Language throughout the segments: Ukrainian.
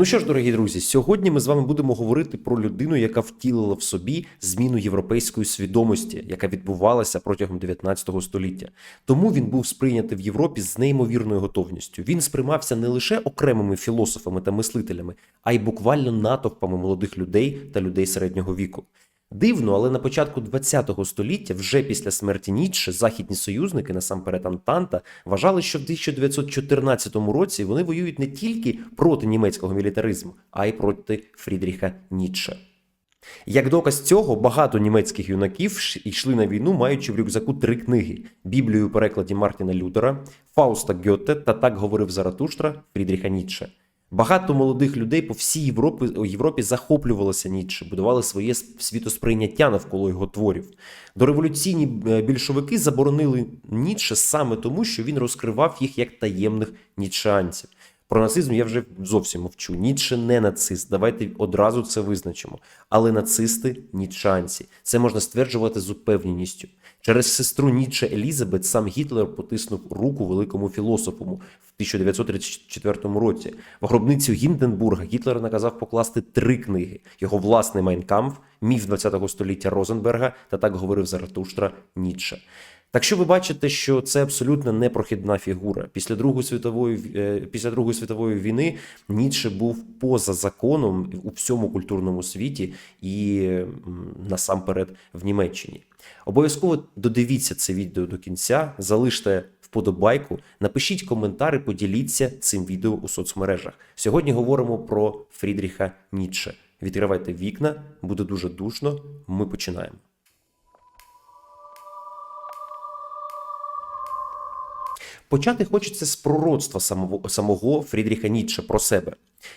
Ну що ж, дорогі друзі, сьогодні ми з вами будемо говорити про людину, яка втілила в собі зміну європейської свідомості, яка відбувалася протягом 19 століття. Тому він був сприйнятий в Європі з неймовірною готовністю. Він сприймався не лише окремими філософами та мислителями, а й буквально натовпами молодих людей та людей середнього віку. Дивно, але на початку ХХ століття, вже після смерті Ніцше, західні союзники, насамперед Антанта, вважали, що в 1914 році вони воюють не тільки проти німецького мілітаризму, а й проти Фрідріха Ніцше. Як доказ цього, багато німецьких юнаків йшли на війну, маючи в рюкзаку три книги: Біблію у перекладі Мартіна Лютера, Фауста Гьоте та так говорив Заратуштра Фрідріха Ніцше. Багато молодих людей по всій Європі, Європі захоплювалося Ніцше, будували своє світосприйняття навколо його творів. Дореволюційні е, більшовики заборонили Ніцше саме тому, що він розкривав їх як таємних нітшеанців. Про нацизм я вже зовсім мовчу. Ніцше не нацист. Давайте одразу це визначимо. Але нацисти нітшанці. Це можна стверджувати з упевненістю. Через сестру Ніцше Елізабет сам Гітлер потиснув руку великому філософу в 1934 році. В гробницю Гінденбурга Гітлер наказав покласти три книги: його власний Майнкамф, міф 20 століття Розенберга та так говорив Заратуштра Ніцше. Так що ви бачите, що це абсолютно непрохідна фігура. Після Другої світової е, після Другої світової війни Ніцше був поза законом у всьому культурному світі і насамперед в Німеччині. Обов'язково додивіться це відео до кінця, залиште вподобайку, напишіть коментар і поділіться цим відео у соцмережах. Сьогодні говоримо про Фрідріха Ніцше. Відкривайте вікна, буде дуже душно. Ми починаємо. Почати хочеться з пророцтва самого, самого Фрідріха Ніцше про себе.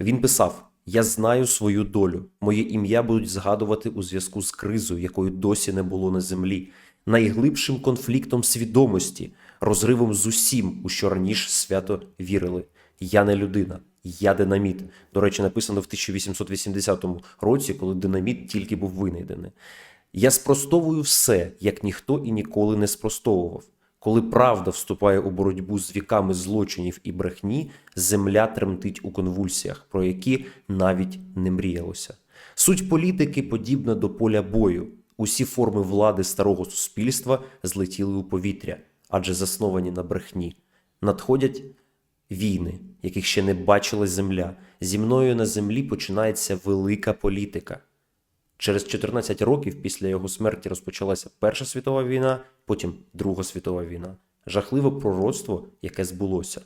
Він писав: Я знаю свою долю. Моє ім'я будуть згадувати у зв'язку з кризою, якої досі не було на землі, найглибшим конфліктом свідомості, розривом з усім, у що раніше свято вірили. Я не людина, я динаміт. До речі, написано в 1880 році, коли динаміт тільки був винайдений. Я спростовую все, як ніхто і ніколи не спростовував. Коли правда вступає у боротьбу з віками злочинів і брехні, земля тремтить у конвульсіях, про які навіть не мріялося. Суть політики подібна до поля бою. Усі форми влади старого суспільства злетіли у повітря, адже засновані на брехні. Надходять війни, яких ще не бачила земля. Зі мною на землі починається велика політика. Через 14 років після його смерті розпочалася Перша світова війна, потім Друга світова війна. Жахливе пророцтво, яке збулося.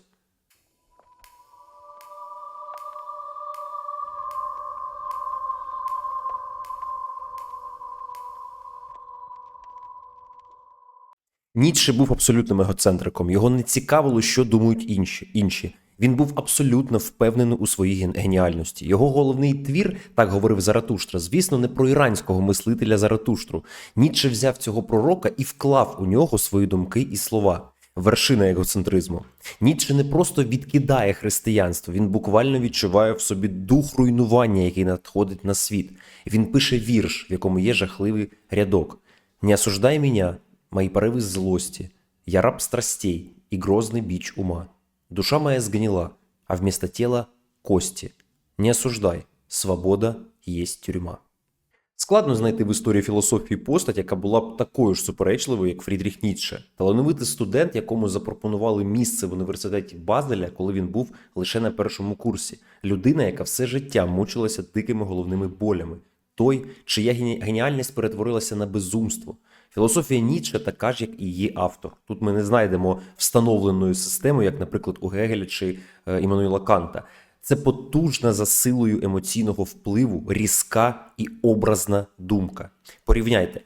Ніцше був абсолютним егоцентриком. Його не цікавило, що думають інші. інші. Він був абсолютно впевнений у своїй ген- геніальності. Його головний твір, так говорив Заратуштра, звісно, не про іранського мислителя Заратуштру. Ніцше взяв цього пророка і вклав у нього свої думки і слова. Вершина егоцентризму. Ніцше не просто відкидає християнство, він буквально відчуває в собі дух руйнування, який надходить на світ. Він пише вірш, в якому є жахливий рядок: Не осуждай меня, мои порывы злости, я раб страстей и грозный бич ума. Душа моя сгнила, а вместо тела – кости. Не осуждай, свобода есть тюрьма. Складно знайти в історії філософії постать, яка була б такою ж суперечливою, як Фрідріх Ніцше. Талановитий студент, якому запропонували місце в університеті Базеля, коли він був лише на першому курсі. Людина, яка все життя мучилася дикими головними болями. Той, чия гені- геніальність перетворилася на безумство. Філософія Ніцше така ж, як і її автор. Тут ми не знайдемо встановленої системи, як, наприклад, у Гегеля чи е, Іммануїла Канта. Це потужна за силою емоційного впливу, різка і образна думка. Порівняйте,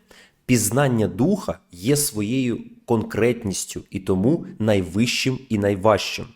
пізнання духа є своєю конкретністю і тому найвищим і найважчим.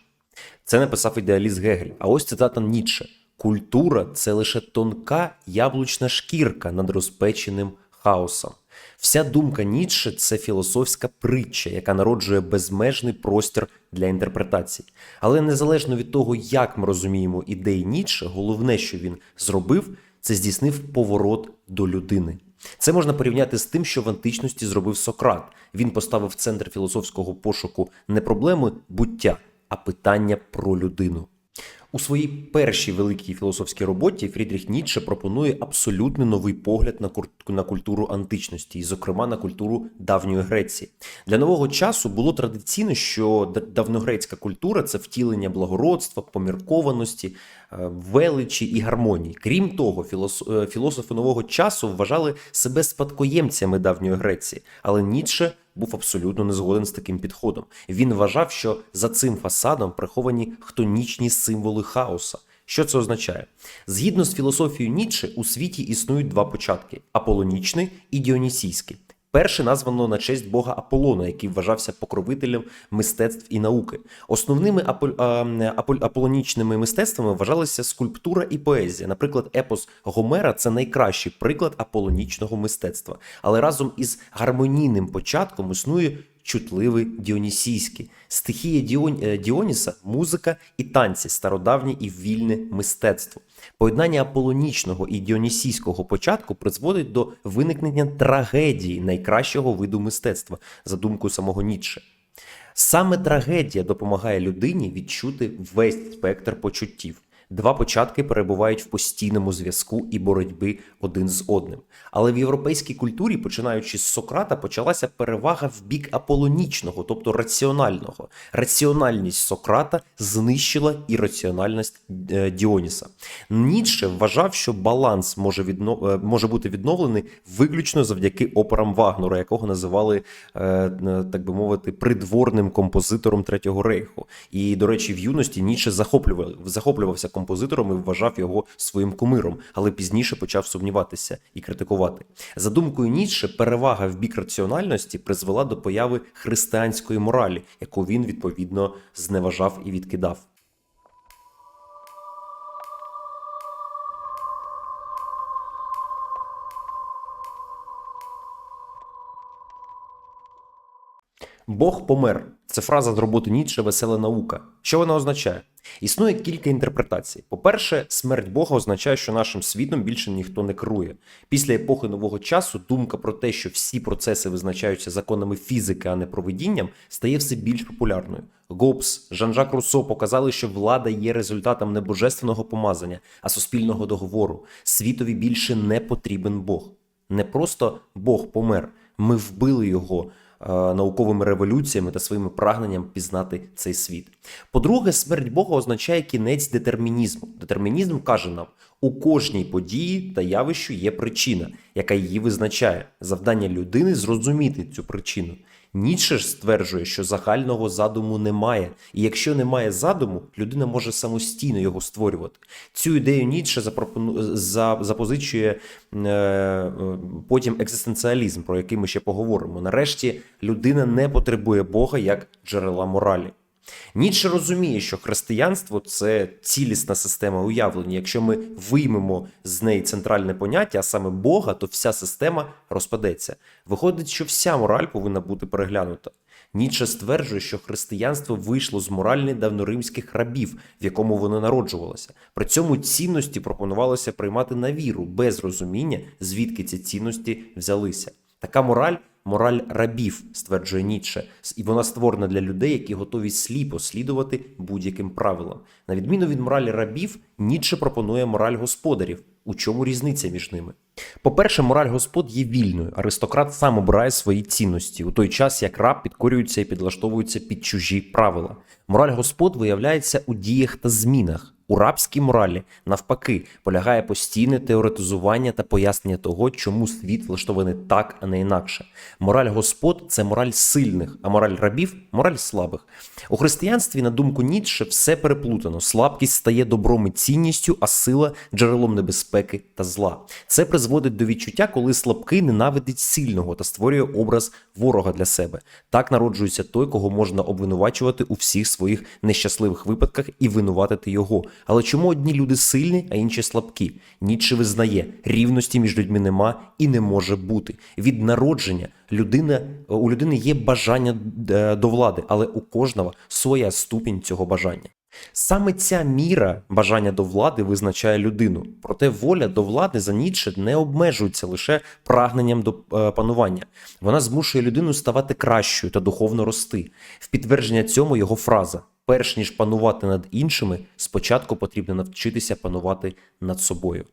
Це написав ідеаліст Гегель. А ось цитата Ніцше: культура це лише тонка яблучна шкірка над розпеченим хаосом. Вся думка Ніцше це філософська притча, яка народжує безмежний простір для інтерпретацій. Але незалежно від того, як ми розуміємо ідеї Ніцше, головне, що він зробив, це здійснив поворот до людини. Це можна порівняти з тим, що в античності зробив Сократ. Він поставив в центр філософського пошуку не проблеми буття, а питання про людину. У своїй першій великій філософській роботі Фрідріх Ніцше пропонує абсолютно новий погляд на, культуру античності, і, зокрема, на культуру давньої Греції. Для нового часу було традиційно, що давньогрецька культура це втілення благородства, поміркованості, е, величі і гармонії. Крім того, е, філософи нового часу вважали себе спадкоємцями давньої Греції, але Ніцше був абсолютно не згоден з таким підходом. Він вважав, що за цим фасадом приховані хтонічні символи хаоса. Що це означає? Згідно з філософією Ніцше, у світі існують два початки: аполонічний і діонісійський. Перший названо на честь бога Аполлона, який вважався покровителем мистецтв і науки. Основними апо- а, апо- аполонічними мистецтвами вважалися скульптура і поезія. Наприклад, епос Гомера це найкращий приклад аполонічного мистецтва. Але разом із гармонійним початком існує чутливий діонісійський. Стихія е, Діоніса музика і танці, стародавнє і вільне мистецтво. Поєднання аполонічного і діонісійського початку призводить до виникнення трагедії найкращого виду мистецтва, за думкою самого Ніцше. Саме трагедія допомагає людині відчути весь спектр почуттів. Два початки перебувають в постійному зв'язку і боротьбі один з одним. Але в європейській культурі, починаючи з Сократа, почалася перевага в бік аполонічного, тобто раціонального. Раціональність Сократа знищила ірраціональність е, Діоніса. Ніцше вважав, що баланс може, відно... е, може бути відновлений виключно завдяки операм Вагнера, якого називали, е, так би мовити, придворним композитором Третього рейху. І, до речі, в юності Ніцше захоплював, захоплювався композитором і вважав його своїм кумиром, але пізніше почав сумніватися і критикувати. За думкою Ніцше, перевага в бік раціональності призвела до появи християнської моралі, яку він відповідно зневажав і відкидав. Бог помер. Це фраза з роботи Ніцше Весела наука. Що вона означає? Існує кілька інтерпретацій. По-перше, смерть Бога означає, що нашим світом більше ніхто не керує. Після епохи нового часу думка про те, що всі процеси визначаються законами фізики, а не провидінням, стає все більш популярною. Гоббс, Жан-Жак Руссо показали, що влада є результатом не божественного помазання, а суспільного договору. Світові більше не потрібен Бог. Не просто Бог помер. Ми вбили його науковими революціями та своїми прагненням пізнати цей світ. По-друге, смерть Бога означає кінець детермінізму. Детермінізм каже нам, у кожній події та явищу є причина, яка її визначає. Завдання людини зрозуміти цю причину. Ніцше ж стверджує, що загального задуму немає, і якщо немає задуму, людина може самостійно його створювати. Цю ідею Ніцше запропону... за... запозичує е... е, потім екзистенціалізм, про який ми ще поговоримо. Нарешті людина не потребує Бога як джерела моралі. Ніцше розуміє, що християнство це цілісна система уявлення. Якщо ми виймемо з неї центральне поняття, а саме Бога, то вся система розпадеться. Виходить, що вся мораль повинна бути переглянута. Ніцше стверджує, що християнство вийшло з моральних давноримських рабів, в якому воно народжувалося. При цьому цінності пропонувалося приймати на віру без розуміння, звідки ці цінності взялися. Така мораль мораль рабів, стверджує Ніцше, і вона створена для людей, які готові сліпо слідувати будь-яким правилам. На відміну від моралі рабів, Ніцше пропонує мораль господарів. У чому різниця між ними? По-перше, мораль господ є вільною. Аристократ сам обирає свої цінності у той час, як раб підкорюється і підлаштовується під чужі правила. Мораль господ виявляється у діях та змінах. У рабській моралі, навпаки, полягає постійне теоретизування та пояснення того, чому світ влаштований так, а не інакше. Мораль господ це мораль сильних, а мораль рабів мораль слабих. У християнстві, на думку Ніцше, все переплутано. Слабкість стає добром і цінністю, а сила джерелом небезпеки та зла. Це призводить до відчуття, коли слабкий ненавидить сильного та створює образ ворога для себе. Так народжується той, кого можна обвинувачувати у всіх своїх нещасливих випадках і винуватити його. Але чому одні люди сильні, а інші слабкі? Ніцше визнає, рівності між людьми нема і не може бути. Від народження людина у людини є бажання е, до влади, але у кожного своя ступінь цього бажання. Саме ця міра бажання до влади визначає людину. Проте воля до влади за Ніцше не обмежується лише прагненням до е, панування. Вона змушує людину ставати кращою та духовно рости. В підтвердження цьому його фраза: перш ніж панувати над іншими, спочатку потрібно навчитися панувати над собою.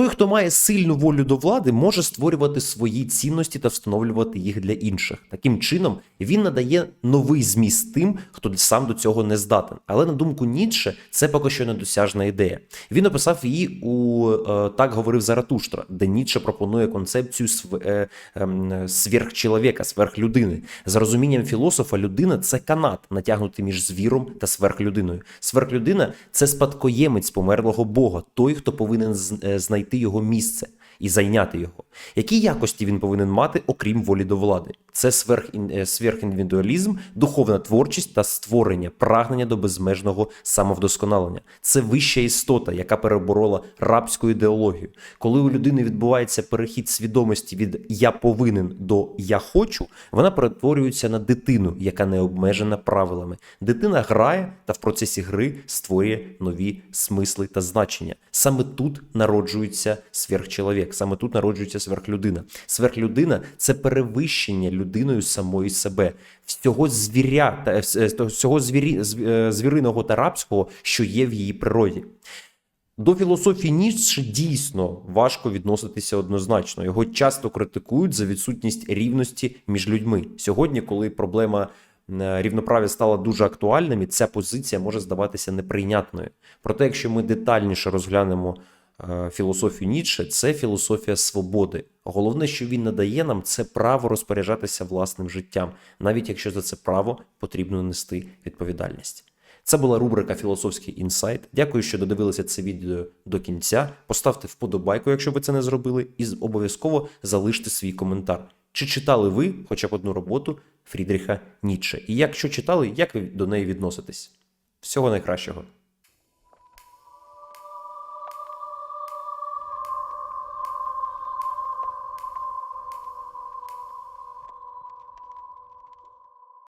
Той, хто має сильну волю до влади, може створювати свої цінності та встановлювати їх для інших. Таким чином, він надає новий зміст тим, хто сам до цього не здатен. Але на думку Ніцше, це поки що недосяжна ідея. Він описав її у е, так говорив Заратуштра, де Ніцше пропонує концепцію е, е, сверхчеловіка, сверхлюдини. За розумінням філософа, людина це канат, натягнутий між звіром та сверхлюдиною. Сверхлюдина це спадкоємець померлого Бога, той, хто повинен е, знайти його місце і зайняти його. Які якості він повинен мати, окрім волі до влади? Це е, сверхіндивідуалізм, духовна творчість та створення, прагнення до безмежного самовдосконалення. Це вища істота, яка переборола рабську ідеологію. Коли у людини відбувається перехід свідомості від я повинен до я хочу, вона перетворюється на дитину, яка не обмежена правилами. Дитина грає та в процесі гри створює нові смисли та значення. Саме тут народжується сверхчеловік, саме тут народжується сверхлюдина. Сверхлюдина це перевищення людиною самої себе, всього звіря та е, всього звірі, е, звіриного та рабського, що є в її природі. До філософії Ніцше дійсно важко відноситися однозначно. Його часто критикують за відсутність рівності між людьми. Сьогодні, коли проблема е, рівноправ'я стала дуже актуальним, і ця позиція може здаватися неприйнятною. Проте, якщо ми детальніше розглянемо е, філософію Ніцше, це філософія свободи. Головне, що він надає нам, це право розпоряджатися власним життям, навіть якщо за це право потрібно нести відповідальність. Це була рубрика Філософський інсайт. Дякую, що додивилися це відео до кінця. Поставте вподобайку, якщо ви це не зробили, і обов'язково залиште свій коментар. Чи читали ви хоча б одну роботу Фрідріха Ніцше? І якщо читали, як ви до неї відноситесь? Всього найкращого!